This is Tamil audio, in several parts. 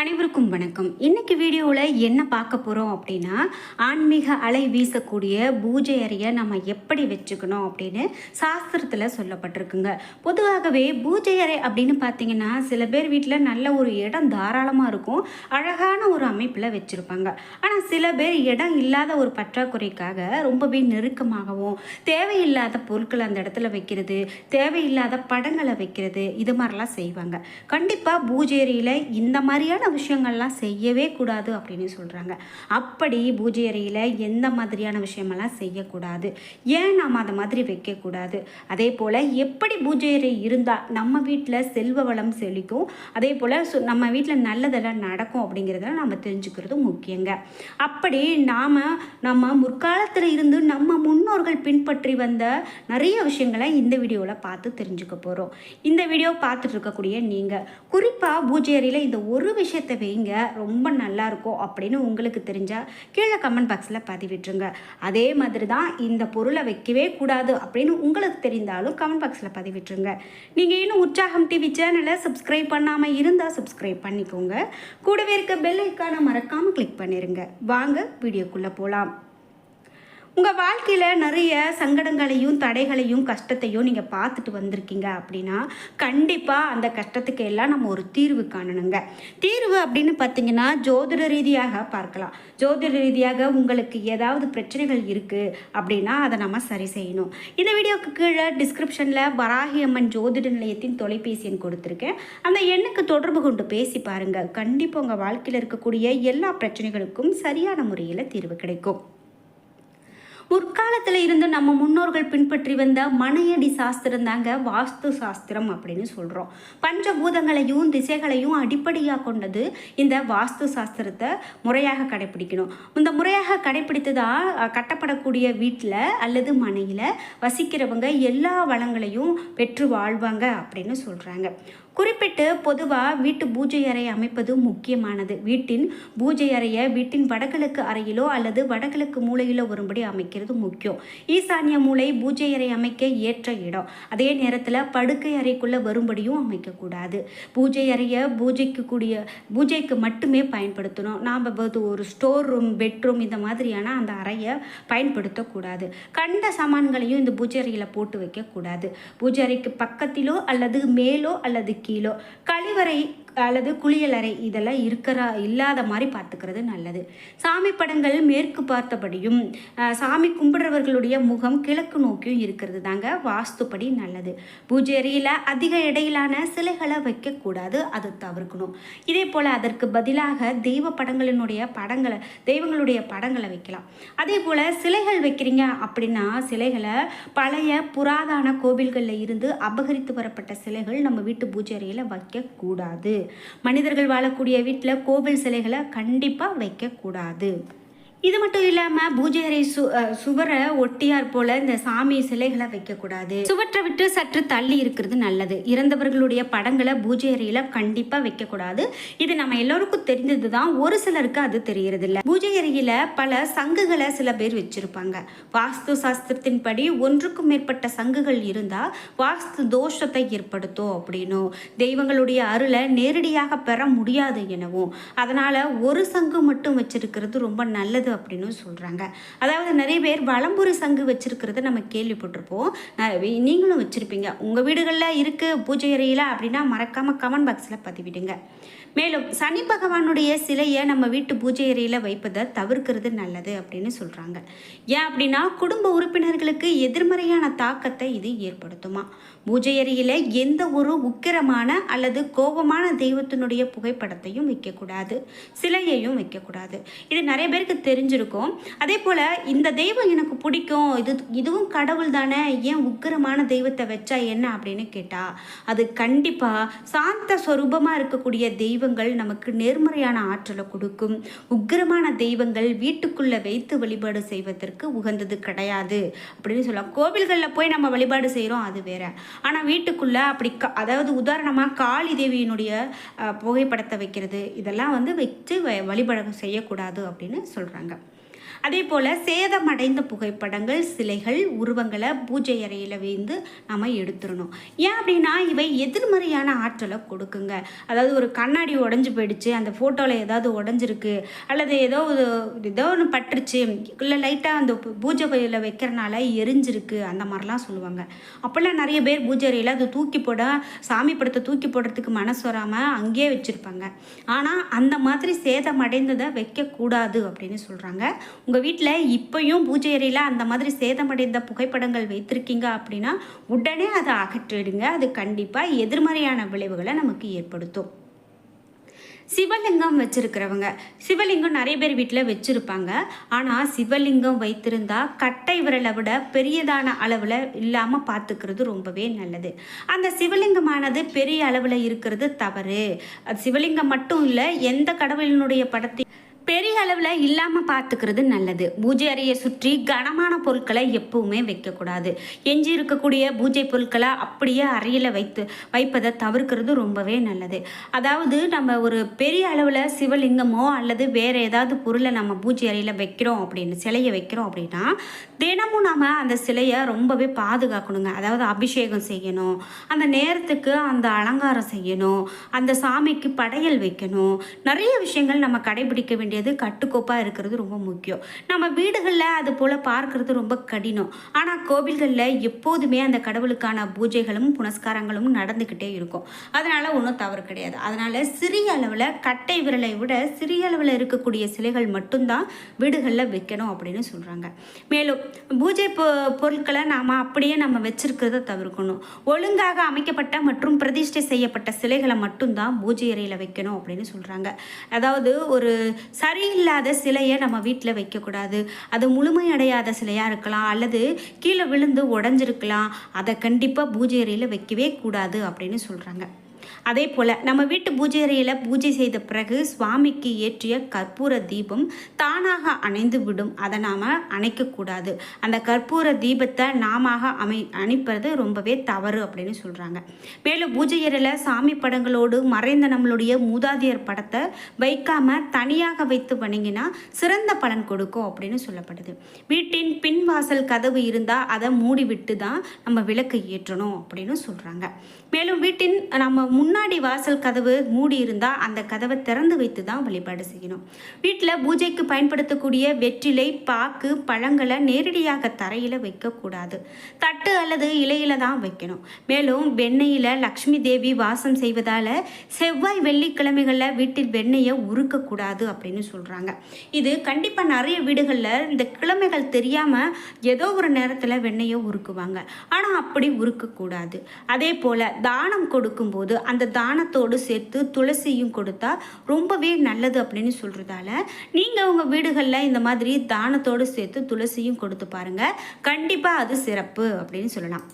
அனைவருக்கும் வணக்கம். இன்னைக்கு வீடியோவில் என்ன பார்க்க போகிறோம் அப்படின்னா ஆன்மீக அலை வீசக்கூடிய பூஜை அறையை நம்ம எப்படி வச்சுக்கணும் அப்படின்னு சாஸ்திரத்தில் சொல்லப்பட்டிருக்குங்க. பொதுவாகவே பூஜை அறை அப்படின்னு பார்த்தீங்கன்னா சில பேர் வீட்டில் நல்ல ஒரு இடம் தாராளமாக இருக்கும் அழகான ஒரு அமைப்பில் வச்சுருப்பாங்க. ஆனால் சில பேர் இடம் இல்லாத ஒரு பற்றாக்குறைக்காக ரொம்பவே நெருக்கமாகவும் தேவையில்லாத பொருட்களை அந்த இடத்துல வைக்கிறது தேவையில்லாத படங்களை வைக்கிறது இது மாதிரிலாம் செய்வாங்க. கண்டிப்பாக பூஜை அறையில் இந்த மாதிரியான விஷயங்கள்லாம் செய்யவே கூடாது அப்படின்னு சொல்கிறாங்க அப்படி பூஜை அறையில் எந்த மாதிரியான விஷயமெல்லாம் செய்யக்கூடாது? ஏன் நாம் அதை மாதிரி வைக்கக்கூடாது? அதே போல் எப்படி பூஜை அறை இருந்தால் நம்ம வீட்டில் செல்வ வளம் செழிக்கும்? அதே போல் நம்ம வீட்டில் நல்லதெல்லாம் நடக்கும் அப்படிங்கிறத நம்ம தெரிஞ்சுக்கிறது முக்கியங்க. அப்படி நாம் நம்ம முற்காலத்தில் இருந்து நம்ம முன்னோர்கள் பின்பற்றி வந்த நிறைய விஷயங்களை இந்த வீடியோவில் பார்த்து தெரிஞ்சுக்க போகிறோம் இந்த வீடியோ பார்த்துட்டு இருக்கக்கூடிய நீங்கள் குறிப்பாக பூஜை அறையில் இந்த ஒரு விஷயம் விஷயத்தை வைங்க ரொம்ப நல்லா இருக்கும் அப்படின்னு உங்களுக்கு தெரிஞ்சால் கீழே கமெண்ட் பாக்ஸில் பதிவிட்டுருங்க. அதே மாதிரி தான் இந்த பொருளை வைக்கவே கூடாது அப்படின்னு உங்களுக்கு தெரிந்தாலும் கமெண்ட் பாக்ஸில் பதிவிட்டுருங்க. நீங்கள் இன்னும் உற்சாகம் டிவி சேனலை சப்ஸ்கிரைப் பண்ணாமல் இருந்தால் சப்ஸ்கிரைப் பண்ணிக்கோங்க. கூடவே இருக்க பெல் ஐக்கானை மறக்காமல் கிளிக் பண்ணிடுங்க வாங்க வீடியோக்குள்ளே போகலாம் உங்கள் வாழ்க்கையில் நிறைய சங்கடங்களையும் தடைகளையும் கஷ்டத்தையும் நீங்கள் பார்த்துட்டு வந்திருக்கீங்க அப்படின்னா கண்டிப்பாக அந்த கஷ்டத்துக்கு எல்லாம் நம்ம ஒரு தீர்வு காணணுங்க. தீர்வு அப்படின்னு பார்த்தீங்கன்னா ஜோதிட ரீதியாக பார்க்கலாம். ஜோதிட ரீதியாக உங்களுக்கு ஏதாவது பிரச்சனைகள் இருக்குது அப்படின்னா அதை நம்ம சரி செய்யணும். இந்த வீடியோவுக்கு கீழே டிஸ்கிரிப்ஷனில் வராகி அம்மன் ஜோதிட நிலையத்தின் தொலைபேசி எண் கொடுத்துருக்கேன். அந்த எண்ணுக்கு தொடர்பு கொண்டு பேசி பாருங்கள் கண்டிப்பாக உங்கள் வாழ்க்கையில் இருக்கக்கூடிய எல்லா பிரச்சனைகளுக்கும் சரியான முறையில் தீர்வு கிடைக்கும். முற்காலத்தில் இருந்து நம்ம முன்னோர்கள் பின்பற்றி வந்த மனையடி சாஸ்திரம் தாங்க வாஸ்து சாஸ்திரம் அப்படின்னு சொல்கிறோம் பஞ்சபூதங்களையும் திசைகளையும் அடிப்படையாக கொண்டது இந்த வாஸ்து சாஸ்திரத்தை முறையாக கடைப்பிடிக்கணும். இந்த முறையாக கடைப்பிடித்து தான் கட்டப்படக்கூடிய வீட்டில் அல்லது மனையில் வசிக்கிறவங்க எல்லா வளங்களையும் பெற்று வாழ்வாங்க அப்படின்னு சொல்கிறாங்க குறிப்பிட்டு பொதுவாக வீட்டு பூஜை அறை அமைப்பது முக்கியமானது. வீட்டின் பூஜை அறையை வீட்டின் வடகிழக்கு அறையிலோ அல்லது வடகிழக்கு மூலையிலோ வரும்படி அமைக்கிறது முக்கியம். ஈசானிய மூலை பூஜை அறை அமைக்க ஏற்ற இடம். அதே நேரத்தில் படுக்கை அறைக்குள்ளே வரும்படியும் அமைக்கக்கூடாது. பூஜை அறையை பூஜைக்கு கூடிய பூஜைக்கு மட்டுமே பயன்படுத்தணும். நாம் ஒரு ஸ்டோர் ரூம் பெட்ரூம் இந்த மாதிரியான அந்த அறையை பயன்படுத்தக்கூடாது. கண்ட சாமான்களையும் இந்த பூஜை அறையில் போட்டு வைக்கக்கூடாது. பூஜை அறைக்கு பக்கத்திலோ அல்லது மேலோ அல்லது கிலோ. கழிவறை அல்லது குளியலறை இதெல்லாம் இருக்கிற இல்லாத மாதிரி பார்த்துக்கிறது நல்லது. சாமி படங்கள் மேற்கு பார்த்தபடியும் சாமி கும்பிடுறவர்களுடைய முகம் கிழக்கு நோக்கியும் இருக்கிறது தாங்க. வாஸ்துப்படி நல்லது. பூஜை அறையில் அதிக இடையிலான சிலைகளை வைக்கக்கூடாது அதை தவிர்க்கணும். இதே போல் அதற்கு பதிலாக தெய்வ படங்களினுடைய படங்களை தெய்வங்களுடைய படங்களை வைக்கலாம். அதே போல் சிலைகள் வைக்கிறீங்க அப்படின்னா சிலைகளை பழைய புராதன கோவில்களில் இருந்து அபகரித்து வரப்பட்ட சிலைகள் நம்ம வீட்டு பூஜை அறையில் வைக்கக்கூடாது. மனிதர்கள் வாழக்கூடிய வீட்டில் கோவில் சிலைகளை கண்டிப்பாக வைக்கக்கூடாது. இது மட்டும் இல்லாமல் பூஜை அறை சு சுவரை ஒட்டியார் போல இந்த சாமி சிலைகளை வைக்கக்கூடாது. சுவற்றை விட்டு சற்று தள்ளி இருக்கிறது நல்லது. இறந்தவர்களுடைய படங்களை பூஜை அறையில் கண்டிப்பாக வைக்கக்கூடாது. இது நம்ம எல்லோருக்கும் தெரிஞ்சது தான் ஒரு சிலருக்கு அது தெரியறது இல்லை பூஜை அறையில் பல சங்குகளை சில பேர் வச்சிருப்பாங்க. வாஸ்து சாஸ்திரத்தின்படி ஒன்றுக்கும் மேற்பட்ட சங்குகள் இருந்தால் வாஸ்து தோஷத்தை ஏற்படுத்தும் அப்படின்னும். தெய்வங்களுடைய அருளை நேரடியாக பெற முடியாது எனவும். அதனால் ஒரு சங்கு மட்டும் வச்சிருக்கிறது ரொம்ப நல்லது அப்படின்னு சொல்கிறாங்க அதாவது நிறைய பேர் வலம்புரி சங்கு வச்சுருக்கிறத நம்ம கேள்விப்பட்டிருப்போம். நீங்களும் வச்சுருப்பீங்க. உங்கள் வீடுகளில் இருக்குது பூஜை அறையில் அப்படின்னா மறக்காமல் கமெண்ட் பாக்ஸில் பதிவிடுங்க. மேலும் சனி பகவானுடைய சிலையை நம்ம வீட்டு பூஜை அறையில் வைப்பதை தவிர்க்கிறது நல்லது அப்படின்னு சொல்கிறாங்க ஏன் அப்படின்னா குடும்ப உறுப்பினர்களுக்கு எதிர்மறையான தாக்கத்தை இது ஏற்படுத்துமா? பூஜை எந்த ஒரு உக்கிரமான அல்லது கோபமான தெய்வத்தினுடைய புகைப்படத்தையும் வைக்கக்கூடாது சிலையையும் வைக்கக்கூடாது. இது நிறைய பேருக்கு தெரிஞ்சிருக்கும். அதே போல் இந்த தெய்வம் எனக்கு பிடிக்கும். இது இதுவும் கடவுள் தானே. ஏன் உக்கிரமான தெய்வத்தை வச்சா என்ன அப்படின்னு கேட்டால் அது கண்டிப்பாக சாந்த ஸ்வரூபமாக இருக்கக்கூடிய தெய்வங்கள் நமக்கு நேர்மறையான ஆற்றலை கொடுக்கும். உக்கிரமான தெய்வங்கள் வீட்டுக்குள்ளே வைத்து வழிபாடு செய்வதற்கு உகந்தது கிடையாது அப்படின்னு சொல்லலாம். கோவில்களில் போய் நம்ம வழிபாடு செய்கிறோம் அது வேற. ஆனால் வீட்டுக்குள்ளே அப்படி க அதாவது உதாரணமாக காளி தேவியினுடைய புகைப்படத்தை வைக்கிறது இதெல்லாம் வந்து வச்சு வ- வழிபாடு செய்யக்கூடாது அப்படின்னு சொல்கிறாங்க அதே போல் சேதமடைந்த புகைப்படங்கள் சிலைகள் உருவங்களை பூஜை அறையில் வைந்து நம்ம எடுத்துடணும். ஏன் அப்படின்னா இவை எதிர்மறையான ஆற்றலை கொடுக்குங்க. அதாவது ஒரு கண்ணாடி உடஞ்சி போயிடுச்சு அந்த ஃபோட்டோவில் ஏதாவது உடஞ்சிருக்கு அல்லது ஏதோ ஒரு ஏதோ ஒன்று பட்டுருச்சு இல்லை லைட்டாக அந்த பூ- பூஜை பையில் வைக்கிறனால எரிஞ்சிருக்கு அந்த மாதிரிலாம் சொல்லுவாங்க. அப்போல்லாம் நிறைய பேர் பூஜை அறையில் அது தூக்கி போட சாமி படத்தை தூக்கி போடுறதுக்கு மனசு வராமல் அங்கேயே வச்சுருப்பாங்க. ஆனால் அந்த மாதிரி சேதமடைந்ததை வைக்கக்கூடாது அப்படின்னு சொல்கிறாங்க உங்கள் வீட்டில் இப்போயும் பூஜை அறையில் அந்த மாதிரி சேதமடைந்த புகைப்படங்கள் வைத்திருக்கீங்க அப்படின்னா உடனே அதை அகற்றிடுங்க. அது கண்டிப்பாக எதிர்மறையான விளைவுகளை நமக்கு ஏற்படுத்தும். சிவலிங்கம் வச்சுருக்கிறவங்க சிவலிங்கம் நிறைய பேர் வீட்டில் வச்சுருப்பாங்க. ஆனால் சிவலிங்கம் வைத்திருந்தா கட்டை விரலை விட பெரியதான அளவில் இல்லாமல் பார்த்துக்கிறது ரொம்பவே நல்லது. அந்த சிவலிங்கமானது பெரிய அளவில் இருக்கிறது தவறு. அது சிவலிங்கம் மட்டும் இல்லை எந்த கடவுளினுடைய படத்தை பெரிய அளவில் இல்லாமல் பார்த்துக்கிறது நல்லது. பூஜை அறையை சுற்றி கனமான பொருட்களை எப்பவுமே வைக்கக்கூடாது. எஞ்சி இருக்கக்கூடிய பூஜை பொருட்களை அப்படியே அறையில் வைத்து வைப்பதை தவிர்க்கிறது ரொம்பவே நல்லது. அதாவது நம்ம ஒரு பெரிய அளவில் சிவலிங்கமோ அல்லது வேறு ஏதாவது பொருளை நம்ம பூஜை அறையில் வைக்கிறோம் அப்படின்னு சிலையை வைக்கிறோம் அப்படின்னா தினமும் நம்ம அந்த சிலையை ரொம்பவே பாதுகாக்கணுங்க. அதாவது அபிஷேகம் செய்யணும். அந்த நேரத்துக்கு அந்த அலங்காரம் செய்யணும். அந்த சாமிக்கு படையல் வைக்கணும். நிறைய விஷயங்கள் நம்ம கடைபிடிக்க வேண்டியது கட்டுக்கோப்பாக இருக்கிறது ரொம்ப முக்கியம். நம்ம வீடுகளில் அது போல் பார்க்கறது ரொம்ப கடினம். ஆனால் கோவில்களில் எப்போதுமே அந்த கடவுளுக்கான பூஜைகளும் புனஸ்காரங்களும் நடந்துக்கிட்டே இருக்கும். அதனால் ஒன்றும் தவறு கிடையாது. அதனால் சிறிய அளவில் கட்டை விரலை விட சிறிய அளவில் இருக்கக்கூடிய சிலைகள் மட்டும்தான் வீடுகளில் வைக்கணும் அப்படின்னு சொல்கிறாங்க மேலும் பூஜை பொ பொருட்களை நாம் அப்படியே நம்ம வச்சிருக்கிறத தவிர்க்கணும். ஒழுங்காக அமைக்கப்பட்ட மற்றும் பிரதிஷ்டை செய்யப்பட்ட சிலைகளை மட்டும்தான் பூஜை அறையில் வைக்கணும் அப்படின்னு சொல்கிறாங்க அதாவது ஒரு சரியில்லாத சிலையை நம்ம வீட்டில் வைக்கக்கூடாது. அது முழுமையடையாத சிலையாக இருக்கலாம் அல்லது கீழே விழுந்து உடஞ்சிருக்கலாம். அதை கண்டிப்பாக பூஜை அறையில் வைக்கவே கூடாது அப்படின்னு சொல்கிறாங்க அதே போல் நம்ம வீட்டு பூஜை அறையில் பூஜை செய்த பிறகு சுவாமிக்கு ஏற்றிய கற்பூர தீபம் தானாக அணைந்து விடும். அதை நாம் அணைக்கக்கூடாது அந்த கற்பூர தீபத்தை நாம அமை அணைப்பது ரொம்பவே தவறு அப்படின்னு சொல்கிறாங்க மேலும் பூஜை அறையில் சாமி படங்களோடு மறைந்த நம்மளுடைய மூதாதையர் படத்தை வைக்காமல் தனியாக வைத்து வணங்கினா சிறந்த பலன் கொடுக்கும் அப்படின்னு சொல்லப்படுது. வீட்டின் பின்வாசல் கதவு இருந்தால் அதை மூடி விட்டு தான் நம்ம விளக்கு ஏற்றணும் அப்படின்னு சொல்கிறாங்க மேலும் வீட்டின் நம்ம முன் முன்னாடி வாசல் கதவு மூடி இருந்தால் அந்த கதவை திறந்து வைத்து தான் வழிபாடு செய்யணும். வீட்டில் பூஜைக்கு பயன்படுத்தக்கூடிய வெற்றிலை பாக்கு பழங்களை நேரடியாக தரையில் வைக்கக்கூடாது. தட்டு அல்லது இலையில தான் வைக்கணும். மேலும் வெண்ணெயில் லக்ஷ்மி தேவி வாசம் செய்வதால் செவ்வாய் வெள்ளிக்கிழமைகளில் வீட்டில் வெண்ணெயை உருக்கக்கூடாது அப்படின்னு சொல்கிறாங்க இது கண்டிப்பாக நிறைய வீடுகளில் இந்த கிழமைகள் தெரியாமல் ஏதோ ஒரு நேரத்தில் வெண்ணெயை உருக்குவாங்க. ஆனால் அப்படி உருக்கக்கூடாது. அதே போல் தானம் கொடுக்கும்போது அந்த அந்த தானத்தோடு சேர்த்து துளசியும் கொடுத்தா ரொம்பவே நல்லது அப்படின்னு சொல்கிறதால நீங்கள் உங்கள் வீடுகளில் இந்த மாதிரி தானத்தோடு சேர்த்து துளசியும் கொடுத்து பாருங்கள் கண்டிப்பாக அது சிறப்பு அப்படின்னு சொல்லலாம்.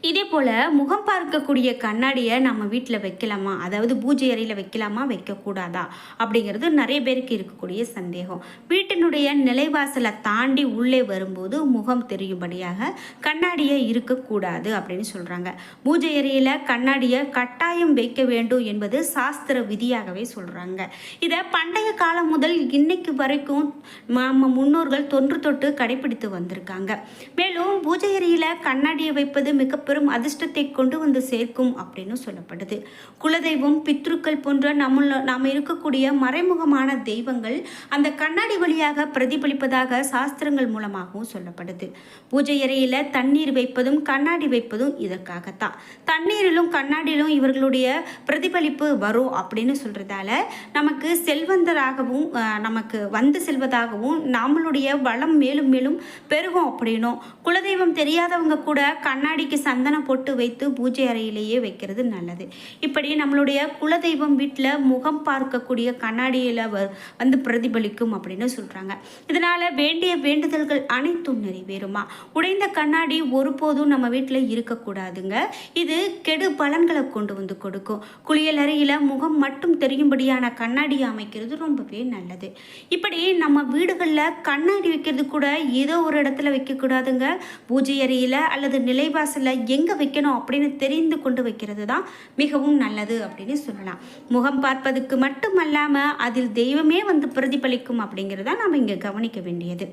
இதே போல் முகம் பார்க்கக்கூடிய கண்ணாடியை நம்ம வீட்டில் வைக்கலாமா? அதாவது பூஜை அறையில் வைக்கலாமா? வைக்கக்கூடாதா? அப்படிங்கிறது நிறைய பேருக்கு இருக்கக்கூடிய சந்தேகம். வீட்டினுடைய நிலைவாசலை தாண்டி உள்ளே வரும்போது முகம் தெரியும்படியாக கண்ணாடியை இருக்கக்கூடாது அப்படின்னு சொல்கிறாங்க பூஜை அறையில் கண்ணாடியை கட்டாயம் வைக்க வேண்டும் என்பது சாஸ்திர விதியாகவே சொல்கிறாங்க இதை பண்டைய காலம் முதல் இன்னைக்கு வரைக்கும் நம்ம முன்னோர்கள் தொன்று தொட்டு கடைபிடித்து வந்திருக்காங்க. மேலும் பூஜை அறையில் கண்ணாடியை வைப்பது மிக பெரும் அதிர்ஷ்டத்தை கொண்டு வந்து சேர்க்கும் அப்படின்னு சொல்லப்படுது. குலதெய்வம் பித்ருக்கள் போன்ற நம்மள நாம் இருக்கக்கூடிய மறைமுகமான தெய்வங்கள் அந்த கண்ணாடி வழியாக பிரதிபலிப்பதாக சாஸ்திரங்கள் மூலமாகவும் சொல்லப்படுது. பூஜை அறையில் தண்ணீர் வைப்பதும் கண்ணாடி வைப்பதும் இதற்காகத்தான். தண்ணீரிலும் கண்ணாடியிலும் இவர்களுடைய பிரதிபலிப்பு வரும் அப்படின்னு சொல்கிறதால நமக்கு செல்வந்தராகவும் நமக்கு வந்து செல்வதாகவும் நம்மளுடைய வளம் மேலும் மேலும் பெருகும் அப்படின்னும். குலதெய்வம் தெரியாதவங்க கூட கண்ணாடிக்கு சந்தனம் போட்டு வைத்து பூஜை அறையிலேயே வைக்கிறது நல்லது. இப்படி நம்மளுடைய குலதெய்வம் வீட்டில் முகம் பார்க்கக்கூடிய கண்ணாடியில் வ வந்து பிரதிபலிக்கும் அப்படின்னு சொல்கிறாங்க இதனால் வேண்டிய வேண்டுதல்கள் அனைத்தும் நிறைவேறுமா? உடைந்த கண்ணாடி ஒருபோதும் நம்ம வீட்டில் இருக்கக்கூடாதுங்க. இது கெடு பலன்களை கொண்டு வந்து கொடுக்கும். குளியல் அறையில் முகம் மட்டும் தெரியும்படியான கண்ணாடி அமைக்கிறது ரொம்பவே நல்லது. இப்படி நம்ம வீடுகளில் கண்ணாடி வைக்கிறது கூட ஏதோ ஒரு இடத்துல வைக்கக்கூடாதுங்க. பூஜை அறையில் அல்லது நிலைவாசலில் எங்கே வைக்கணும் அப்படின்னு தெரிந்து கொண்டு வைக்கிறது தான் மிகவும் நல்லது அப்படின்னு சொல்லலாம். முகம் பார்ப்பதுக்கு மட்டுமல்லாமல் அதில் தெய்வமே வந்து பிரதிபலிக்கும் அப்படிங்கிறத நாம் இங்கே கவனிக்க வேண்டியது.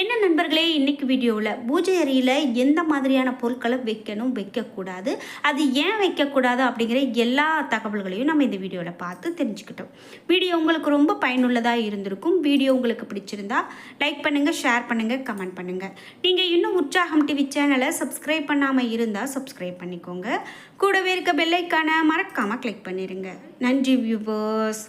என்ன நண்பர்களே இன்னைக்கு வீடியோவில் பூஜை அறையில் எந்த மாதிரியான பொருட்களை வைக்கணும் வைக்கக்கூடாது அது ஏன் வைக்கக்கூடாது அப்படிங்கிற எல்லா தகவல்களையும் நம்ம இந்த வீடியோவில் பார்த்து தெரிஞ்சுக்கிட்டோம். வீடியோ உங்களுக்கு ரொம்ப பயனுள்ளதாக இருந்திருக்கும். வீடியோ உங்களுக்கு பிடிச்சிருந்தா லைக் பண்ணுங்கள் ஷேர் பண்ணுங்கள் கமெண்ட் பண்ணுங்கள் நீங்கள் இன்னும் உற்சாகம் டிவி சேனலை சப்ஸ்கிரைப் பண்ணாமல் இருந்தால் சப்ஸ்கிரைப் பண்ணிக்கோங்க. கூடவே இருக்க பெல்லைக்கான மறக்காமல் கிளிக் பண்ணிடுங்க நன்றி வியூவர்ஸ்